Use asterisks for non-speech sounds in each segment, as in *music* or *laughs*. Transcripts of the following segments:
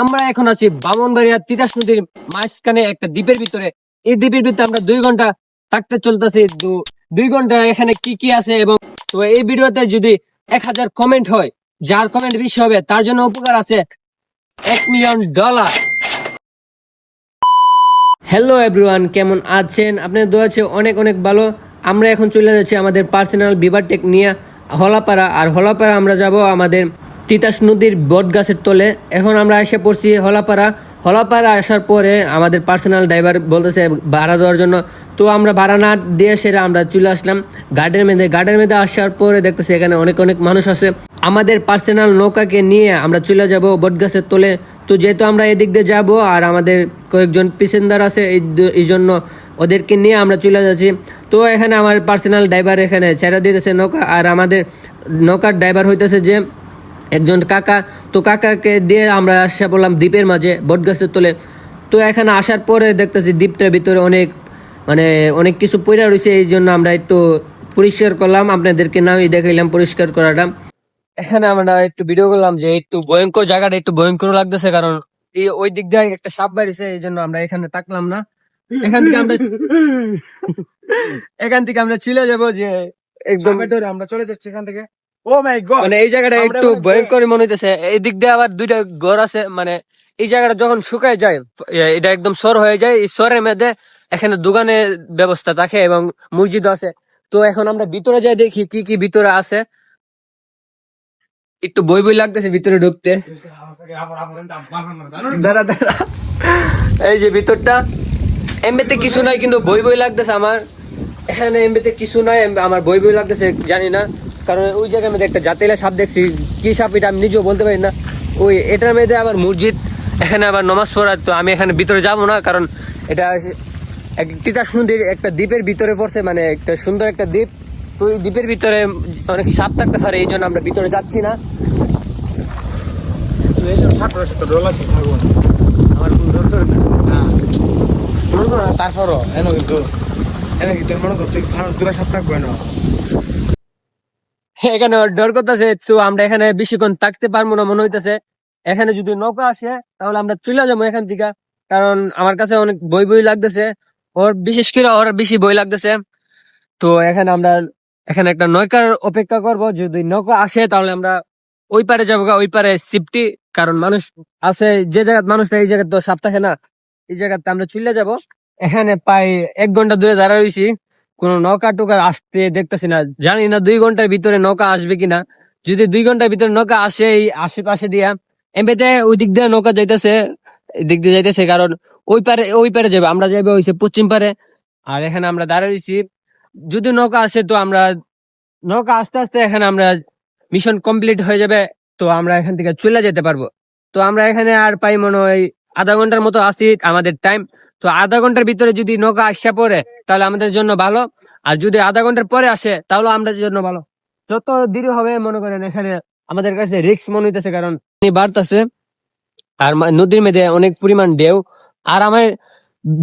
আমরা এখন আছি বামনবাড়িয়া তিতাস নদীর মাঝখানে একটা দ্বীপের ভিতরে। এই দ্বীপের ভিতরে আমরা দুই ঘণ্টা থাকতে চলতেছি। দুই ঘণ্টা এখানে কি কি আছে এবং তো এই ভিডিওতে যদি এক হাজার কমেন্ট হয়, যার কমেন্ট বেশি হবে, তার জন্য উপকার আছে এক মিলিয়ন ডলার হ্যালো এভরিওয়ান কেমন আছেন? আপনার দোয়া আছে অনেক অনেক ভালো। আমরা এখন চলে যাচ্ছি আমাদের পার্সোনাল বিভার টেক নিয়ে হলাপাড়া। আর হলাপাড়া আমরা যাব আমাদের তিতাস নদীর বট গাছের তলে। এখন আমরা এসে পড়ছি হলাপাড়া। হলাপাড়া আসার পরে আমাদের পার্সোনাল ড্রাইভার বলতেছে ভাড়া দেওয়ার জন্য। তো আমরা ভাড়া না দিয়ে সেরে আমরা চলে আসলাম গার্ডের মেয়েদের গার্ডের মেয়েদের আসার পরে দেখতেছি এখানে অনেক অনেক মানুষ আছে। আমাদের পার্সোনাল নৌকাকে নিয়ে আমরা চলে যাব বটগাছের তলে। তো যেহেতু আমরা এদিক দিয়ে যাব আর আমাদের কয়েকজন প্যাসেঞ্জার আছে, এই জন্য ওদেরকে নিয়ে আমরা চলে যাচ্ছি। তো এখানে আমার পার্সোনাল ড্রাইভার এখানে ছেড়ে দিতেছে নৌকা। আর আমাদের নৌকার ড্রাইভার হইতেছে যে একজন কাকা তো কাকাকে দিয়ে আমরা আসা পড়লাম দ্বীপের মাঝে বটগাছের তলে। তো এখানে আসার পরে দেখতেছি দ্বীপটার ভিতরে অনেক মানে অনেক কিছু পইরা রয়েছে এই জন্য আমরা একটু পরিষ্কার করলাম। আপনাদেরকে নামই দেখাইলাম পরিষ্কার করাটা। এখানে আমরা একটু ভিডিও করলাম যে একটু ভয়ঙ্কর জায়গাটা একটু ভয়ঙ্কর লাগতেছে কারণ এই ওই দিক দিয়ে একটা সাপ বাড়িছে এই জন্য আমরা এখানে তাকলাম না। এখান থেকে আমরা *laughs* এখান থেকে আমরা চলে যাব যে একদম আমরা চলে যাচ্ছি এখান থেকে। ও মাই গড মানে এই জায়গাটা একটু ভয়ঙ্কর মনে হইতেছে। এই দিক দিয়ে আবার দুইটা ঘর আছে মানে এই জায়গাটা যখন শুকায় যায় এটা একদম সর হয়ে যায় এই সরের মধ্যে এখানে দোকানের ব্যবস্থা থাকে এবং মসজিদ আছে। তো এখন আমরা ভিতরে যাই দেখি কি কি ভিতরে আছে। একটু বই বই লাগতেছে ভিতরে ঢুকতে। দাঁড়া দাঁড়া। এই যে ভিতরটা এমবিতে কিছু নাই কিন্তু বই বই লাগতেছে আমার। এখানে এমবিতে কিছু নাই আমার বই বই লাগতেছে জানি না। কারণ ওই জায়গার মধ্যে একটা জাতিলা সাপ দেখছি কি সাপ এটা আমি নিজেও বলতে পারি না। ওই এটার মধ্যে আবার মসজিদ এখানে আবার নমাজ পড়ার তো আমি এখানে ভিতরে যাব না কারণ এটা এক তিতাস নদীর একটা দ্বীপের ভিতরে পড়ছে মানে একটা সুন্দর একটা দ্বীপ। তো ওই দ্বীপের ভিতরে অনেক সাপ থাকতে পারে এই জন্য আমরা ভিতরে যাচ্ছি না। তারপরও এনো কিন্তু এনো কিন্তু মনে করতে দূরে সাপ থাকবে না এখানে ডর করতেছে তো আমরা এখানে বেশিক্ষণ থাকতে পারব না মনে হইতেছে। এখানে যদি নৌকা আসে তাহলে আমরা চলে যাব এখান থেকে। কারণ আমার কাছে অনেক বই বই লাগতেছে। ওর বিশেষ করে ওর বেশি বই লাগতেছে। তো এখানে আমরা এখানে একটা নৌকার অপেক্ষা করব। যদি নৌকা আসে তাহলে আমরা ওই পারে যাব ওই পারে সিফটি কারণ মানুষ আছে যে জায়গায় মানুষ থাকে, এই জায়গায় তো থাকে না। এই জায়গাতে আমরা চলে যাব। এখানে প্রায় এক ঘণ্টা দূরে দাঁড়া রয়েছি কোনো নৌকা টুকা আসতে দেখতেছি না। জানি না দুই ঘণ্টার ভিতরে নৌকা আসবে কিনা। যদি দুই ঘণ্টার ভিতরে নৌকা আসে এই আশেপাশে দিয়া, এমনিতে ওই দিক দিয়ে নৌকা যাইতেছে দিক দিয়ে যাইতেছে কারণ ওই পারে ওই পারে যাবে, আমরা যাবে ওই পশ্চিম পারে। আর এখানে আমরা দাঁড়িয়েছি যদি নৌকা আসে তো আমরা, নৌকা আস্তে আস্তে এখানে আমরা মিশন কমপ্লিট হয়ে যাবে, তো আমরা এখান থেকে চলে যেতে পারব। তো আমরা এখানে আর পাই মনে হয় আধা ঘণ্টার মতো আসি আমাদের টাইম তো আধা ঘণ্টার ভিতরে যদি নৌকা আসা পড়ে, তাহলে আমাদের জন্য ভালো। আর যদি আধা ঘণ্টার পরে আসে, তাহলে আমাদের জন্য ভালো। যত দেরি হবে, মনে করেন এখানে আমাদের কাছে রিক্স মনে হইতেছে, কারণ বাড়তেছে, আর নদীর মধ্যে অনেক পরিমাণ ঢেউ। আর আমার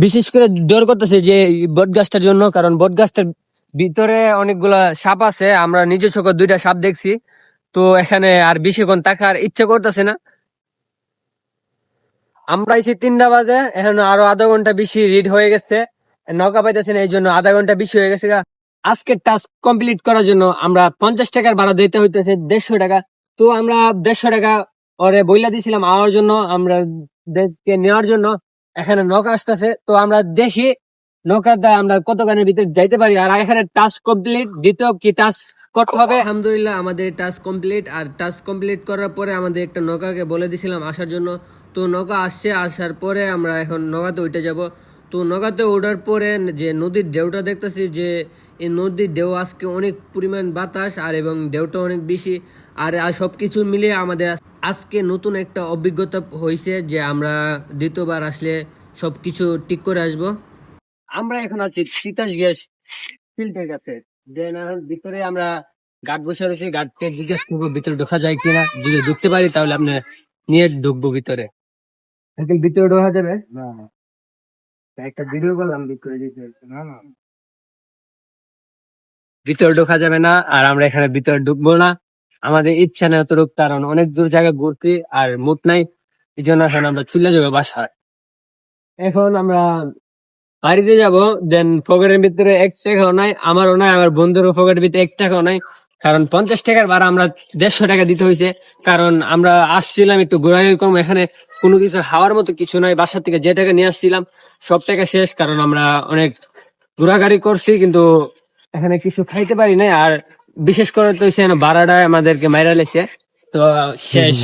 বিশেষ করে ডর করতেছে যে বট গাছটার জন্য, কারণ বট গাছটার ভিতরে অনেকগুলা সাপ আছে। আমরা নিজের চোখে দুইটা সাপ দেখছি। তো এখানে আর বেশিক্ষণ থাকার ইচ্ছা করতেছে না। আমরা এসে তিনটা বাজে, এখন আরও আধা ঘণ্টা বেশি রিড হয়ে গেছে। নৌকা পাইতেছে না এই জন্য আধা ঘণ্টা বেশি হয়ে গেছে গা। আজকের টাস্ক কমপ্লিট করার জন্য আমরা পঞ্চাশ টাকার ভাড়া দিতে হইতেছে দেড়শো টাকা। তো আমরা দেড়শো টাকা ওরে বইলা দিয়েছিলাম আওয়ার জন্য, আমরা দেশকে নেওয়ার জন্য। এখানে নৌকা আসতেছে, তো আমরা দেখি নৌকার দ্বারা আমরা কত গানের ভিতরে যাইতে পারি। আর এখানে টাস্ক কমপ্লিট দ্বিতীয় কি টাস্ক করতে হবে? আলহামদুলিল্লাহ, আমাদের টাস্ক কমপ্লিট আর টাস্ক কমপ্লিট করার পরে আমাদের একটা নৌকাকে বলে দিয়েছিলাম আসার জন্য। তো নৌকা আসছে, আসার পরে আমরা এখন নৌকাতে উঠে যাব। তো নৌকাতে ওঠার পরে যে নদীর ঢেউটা দেখতেছি যে এই নদীর ঢেউ আজকে অনেক পরিমাণ বাতাস আর এবং ঢেউটা অনেক বেশি। আর আর সবকিছু মিলিয়ে আমাদের আজকে নতুন একটা অভিজ্ঞতা হয়েছে যে আমরা দ্বিতীয়বার আসলে সবকিছু ঠিক করে আসব। আমরা এখন আছি তিতাস গ্যাস ফিল্টের কাছে। দেন ভিতরে আমরা গার্ড বসে রয়েছি গার্ডকে জিজ্ঞেস করব ভিতরে ঢোকা যায় কিনা। যদি ঢুকতে পারি তাহলে আপনি নিয়ে ঢুকবো ভিতরে। এখন ভিতরে ঢোকা যাবে? না। একটা ভিডিও করলাম ভিতরে যেতে না না। ভিতরে ঢোকা যাবে না আর আমরা এখানে ভিতরে ঢুকবো না। আমাদের ইচ্ছা নেই অতটুক কারণ অনেক দূর জায়গায় ঘুরছি আর মুড নাই। এই জন্য এখন আমরা চলে যাব বাসায়। এখন আমরা বাড়িতে যাব দেন পকেটের ভিতরে এক টাকাও নাই আমারও নাই আমার বন্ধুরও পকেটের ভিতরে এক টাকাও নাই। কারণ পঞ্চাশ টাকার ভাড়া আমরা দেড়শো টাকা দিতে হয়েছে কারণ আমরা আসছিলাম একটু ঘোরাঘুরি কম এখানে। কোনো কিছু হাওয়ার মতো কিছু নাই, বাসার থেকে যে টাকা নিয়ে আসছিলাম, সব টাকা শেষ, কারণ আমরা অনেক ঘোরাঘুরি করছি, কিন্তু এখানে কিছু খাইতে পারি নাই, আর বিশেষ করে তো সেখানে ভাড়াটা আমাদেরকে মাইরা লেছে, তো শেষ।